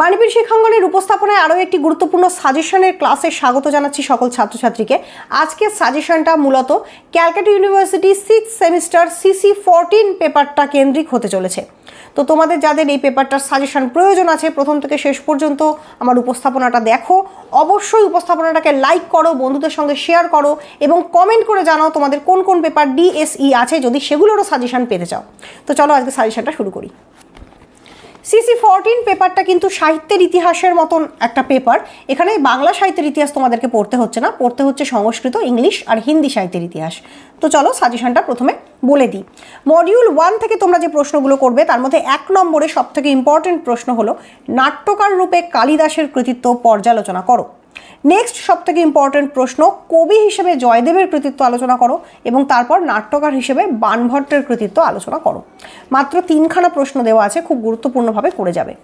বাণীবীর শিক্ষাঙ্গনের উপস্থাপনায় আরও একটি গুরুত্বপূর্ণ সাজেশনের ক্লাসে স্বাগত জানাচ্ছি সকল ছাত্রছাত্রীকে। আজকের সাজেশনটা মূলত Calcutta university six semester CC fourteen পেপারটা কেন্দ্রিক হতে চলেছে। তো তোমাদের যাদের এই পেপারটার সাজেশন প্রয়োজন আছে, প্রথম থেকে শেষ পর্যন্ত আমার উপস্থাপনাটা দেখো। অবশ্যই উপস্থাপনাটাকে লাইক করো, বন্ধুদের সঙ্গে শেয়ার করো এবং কমেন্ট করে জানাও তোমাদের কোন কোন পেপার ডিএসই আছে, যদি সেগুলোরও সাজেশন পেতে চাও। তো চলো আজকে সাজেশনটা শুরু করি। সিসি ফোরটিন পেপারটা কিন্তু সাহিত্যের ইতিহাসের মতন একটা পেপার এখানে বাংলা সাহিত্যের ইতিহাস তোমাদেরকে পড়তে হচ্ছে না। পড়তে হচ্ছে সংস্কৃত, ইংলিশ আর হিন্দি সাহিত্যের ইতিহাস। তো চলো সাজেশনটা প্রথমে বলে দিই। মডিউল ওয়ান থেকে তোমরা যে প্রশ্নগুলো করবে, তার মধ্যে এক নম্বরে সবথেকে ইম্পর্টেন্ট প্রশ্ন হলো, নাট্যকার রূপে কালিদাসের কৃতিত্ব পর্যালোচনা করো। নেক্সট সবথেকে ইম্পর্টেন্ট প্রশ্ন, কবি হিসেবে জয়দেবের কৃতিত্ব আলোচনা করো এবং তারপর নাট্যকার হিসেবে বানভট্টের কৃতিত্ব আলোচনা করো। মাত্র তিনখানা প্রশ্ন দেওয়া আছে, খুব গুরুত্বপূর্ণভাবে করে যাবে।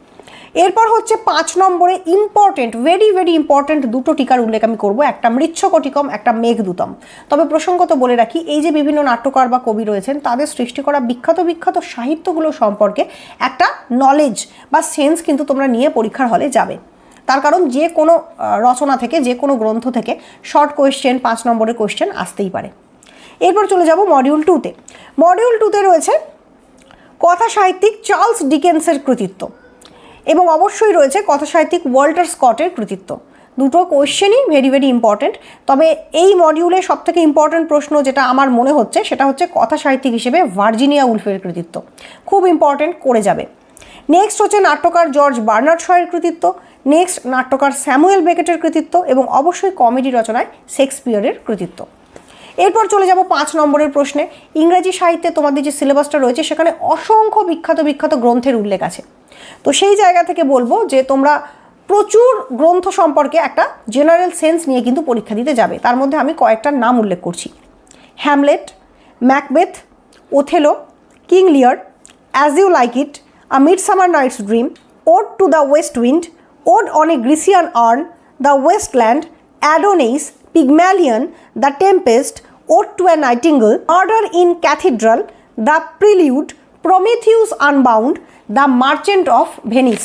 এরপর হচ্ছে পাঁচ নম্বরে ইম্পর্টেন্ট ভেরি ভেরি ইম্পর্টেন্ট দুটো টিকার উল্লেখ আমি করব, একটা মৃচ্ছকটিকম, একটা মেঘদূতম। তবে প্রসঙ্গত বলে রাখি, এই যে বিভিন্ন নাট্যকার বা কবি রয়েছেন, তাদের সৃষ্টি করা বিখ্যাত বিখ্যাত সাহিত্যগুলো সম্পর্কে একটা নলেজ বা সেন্স কিন্তু তোমরা নিয়ে পরীক্ষার হলে যাবে। তার কারণ যে কোনো রচনা থেকে, যে কোনো গ্রন্থ থেকে শর্ট কোয়েশ্চেন পাঁচ নম্বরের কোয়েশ্চেন আসতেই পারে। এরপর চলে যাব মডিউল টুতে মডিউল টুতে রয়েছে কথা সাহিত্যিক চার্লস ডিকেন্সের কৃতিত্ব এবং অবশ্যই রয়েছে কথা সাহিত্যিক ওয়াল্টার স্কটের কৃতিত্ব। দুটো কোয়েশ্চেনই ভেরি ভেরি ইম্পর্ট্যান্ট তবে এই মডিউলে সবথেকে ইম্পর্ট্যান্ট প্রশ্ন যেটা আমার মনে হচ্ছে, সেটা হচ্ছে কথা সাহিত্যিক হিসেবে ভার্জিনিয়া উলফের কৃতিত্ব। খুব ইম্পর্ট্যান্ট করে যাবে। নেক্সট হচ্ছে নাট্যকার জর্জ বার্নার্ড শয়ের কৃতিত্ব। নেক্সট নাট্যকার স্যামুয়েল বেকেটের কৃতিত্ব এবং অবশ্যই কমেডি রচনায় শেক্সপিয়ারের কৃতিত্ব। এরপর চলে যাব পাঁচ নম্বরের প্রশ্নে। ইংরেজি সাহিত্যে তোমাদের যে সিলেবাসটা রয়েছে, সেখানে অসংখ্য বিখ্যাত বিখ্যাত গ্রন্থের উল্লেখ আছে। তো সেই জায়গা থেকে বলব যে, তোমরা প্রচুর গ্রন্থ সম্পর্কে একটা জেনারেল সেন্স নিয়ে কিন্তু পরীক্ষা দিতে যাবে। তার মধ্যে আমি কয়েকটার নাম উল্লেখ করছি। Hamlet Macbeth Othello king Lear as you like it a midsummer night's dream ode to the west wind ode on Grecian urn the wasteland Adonais Pygmalion, the tempest, ode to a nightingale, order in cathedral, the prelude, Prometheus unbound, the merchant of Venice.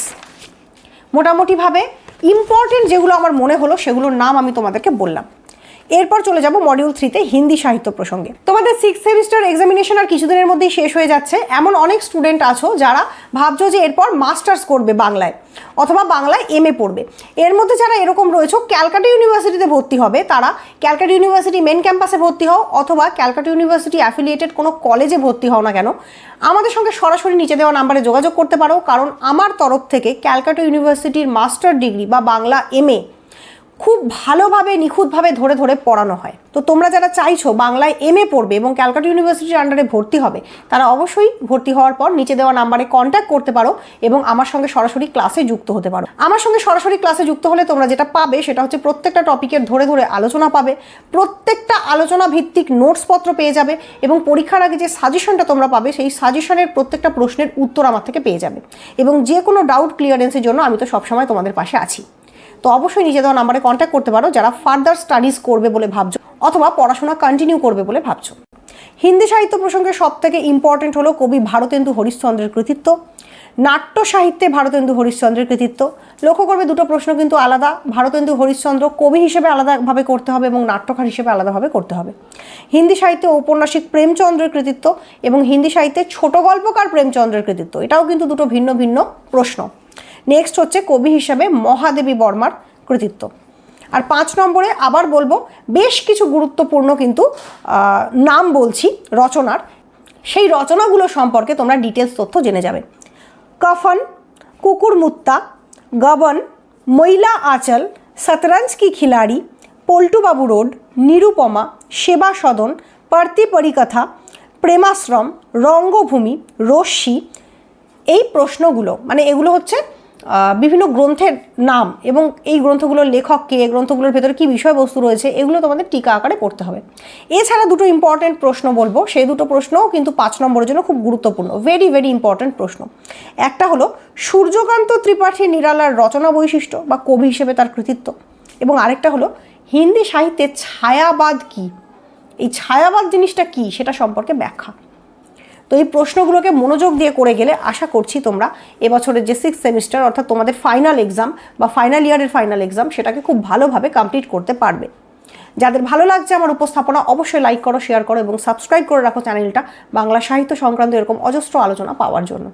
মোটামুটিভাবে important যেগুলো আমার মনে হলো সেগুলোর নাম আমি তোমাদেরকে বললাম। এরপর চলে যাব মডিউল থ্রিতে হিন্দি সাহিত্য প্রসঙ্গে। তোমাদের সিক্স সেমিস্টার এক্সামিনেশন আর কিছুদিনের মধ্যেই শেষ হয়ে যাচ্ছে। এমন অনেক স্টুডেন্ট আছো যারা ভাবছ যে এরপর মাস্টার্স করবে বাংলায় অথবা বাংলায় এম এ পড়বে। এর মধ্যে যারা এরকম রয়েছে, ক্যালকাটা ইউনিভার্সিটিতে ভর্তি হবে তারা। ক্যালকাটা ইউনিভার্সিটি মেন ক্যাম্পাসে ভর্তি হও অথবা ক্যালকাটা ইউনিভার্সিটি অ্যাফিলিয়েটেড কোনো কলেজে ভর্তি হও না কেন। আমাদের সঙ্গে সরাসরি নিচে দেওয়া নাম্বারে যোগাযোগ করতে পারো, কারণ আমার তরফ থেকে ক্যালকাটা ইউনিভার্সিটির মাস্টার ডিগ্রি বা বাংলা এম এ খুব ভালোভাবে, নিখুঁতভাবে ধরে ধরে পড়ানো হয়। তো তোমরা যারা চাইছো বাংলায় এম এ পড়বে এবং ক্যালকাটা ইউনিভার্সিটির আন্ডারে ভর্তি হবে, তারা অবশ্যই ভর্তি হওয়ার পর নিচে দেওয়া নাম্বারে কন্ট্যাক্ট করতে পারো এবং আমার সঙ্গে সরাসরি ক্লাসে যুক্ত হতে পারো। আমার সঙ্গে সরাসরি ক্লাসে যুক্ত হলে তোমরা যেটা পাবে সেটা হচ্ছে প্রত্যেকটা টপিকের ধরে ধরে আলোচনা পাবে, প্রত্যেকটা আলোচনা ভিত্তিক নোটসপত্র পেয়ে যাবে এবং পরীক্ষার আগে যে সাজেশনটা তোমরা পাবে সেই সাজেশনের প্রত্যেকটা প্রশ্নের উত্তর আমার থেকে পেয়ে যাবে এবং যে কোনো ডাউট ক্লিয়ারেন্সের জন্য আমি তো সবসময় তোমাদের পাশে আছি। তো অবশ্যই নিজেদের নাম্বারে কন্ট্যাক্ট করতে পারো যারা ফার্দার স্টাডিজ করবে বলে ভাবছ অথবা পড়াশোনা কন্টিনিউ করবে বলে ভাবছ। হিন্দি সাহিত্য প্রসঙ্গে সবথেকে ইম্পর্টেন্ট হলো কবি ভারতেন্দু হরিশ্চন্দ্রের কৃতিত্ব। নাট্য সাহিত্যে ভারতেন্দু হরিশ্চন্দ্রের কৃতিত্ব। লক্ষ্য করবে, দুটো প্রশ্ন কিন্তু আলাদা। ভারতেন্দু হরিশ্চন্দ্র কবি হিসেবে আলাদাভাবে করতে হবে এবং নাট্যকার হিসেবে আলাদাভাবে করতে হবে। হিন্দি সাহিত্যে ঔপন্যাসিক প্রেমচন্দ্রের কৃতিত্ব এবং হিন্দি সাহিত্যে ছোট গল্পকার প্রেমচন্দ্রের কৃতিত্ব। এটাও কিন্তু দুটো ভিন্ন ভিন্ন প্রশ্ন। নেক্সট হচ্ছে কবি হিসাবে মহাদেবী বর্মার কৃতিত্ব। আর পাঁচ নম্বরে আবার বলব, বেশ কিছু গুরুত্বপূর্ণ কিন্তু নাম বলছি, রচনার। সেই রচনাগুলো সম্পর্কে তোমরা ডিটেলস তথ্য জেনে যাবে। কুকুর মুত্তা গবন মহিলা আঁচল শতরঞ্জ কি খিলাড়ি পল্টুবাবু রোড নিরুপমা সেবা সদন পার্তি পরিকথা প্রেমাশ্রম রঙ্গভূমি রশ্মি এই প্রশ্নগুলো মানে এগুলো হচ্ছে বিভিন্ন গ্রন্থের নাম এবং এই গ্রন্থগুলোর লেখক কে গ্রন্থগুলোর ভেতরে কী বিষয়বস্তু রয়েছে, এগুলো তোমাদের টিকা আকারে পড়তে হবে। এছাড়া দুটো ইম্পর্টেন্ট প্রশ্ন বলব, সেই দুটো প্রশ্নও কিন্তু পাঁচ নম্বরের জন্য খুব গুরুত্বপূর্ণ ভেরি ভেরি ইম্পর্টেন্ট প্রশ্ন। একটা হলো, সূর্যকান্ত ত্রিপাঠী নিরালার রচনা বৈশিষ্ট্য বা কবি হিসেবে তার কৃতিত্ব এবং আরেকটা হলো, হিন্দি সাহিত্যে ছায়াবাদ কী? এই ছায়াবাদ জিনিসটা কী? সেটা সম্পর্কে ব্যাখ্যা। তো এই প্রশ্নগুলোকে মনোযোগ দিয়ে করে গেলে আশা করছি তোমরা এবছরের যে সিক্স সেমিস্টার অর্থাৎ তোমাদের ফাইনাল এক্সাম বা ফাইনাল ইয়ারের ফাইনাল এক্সাম সেটাকে খুব ভালোভাবে কমপ্লিট করতে পারবে। যাদের ভালো লাগছে আমার উপস্থাপনা, অবশ্যই লাইক করো শেয়ার করো এবং সাবস্ক্রাইব করে রাখো চ্যানেলটা বাংলা সাহিত্য সংক্রান্ত এরকম অজস্র আলোচনা পাওয়ার জন্য।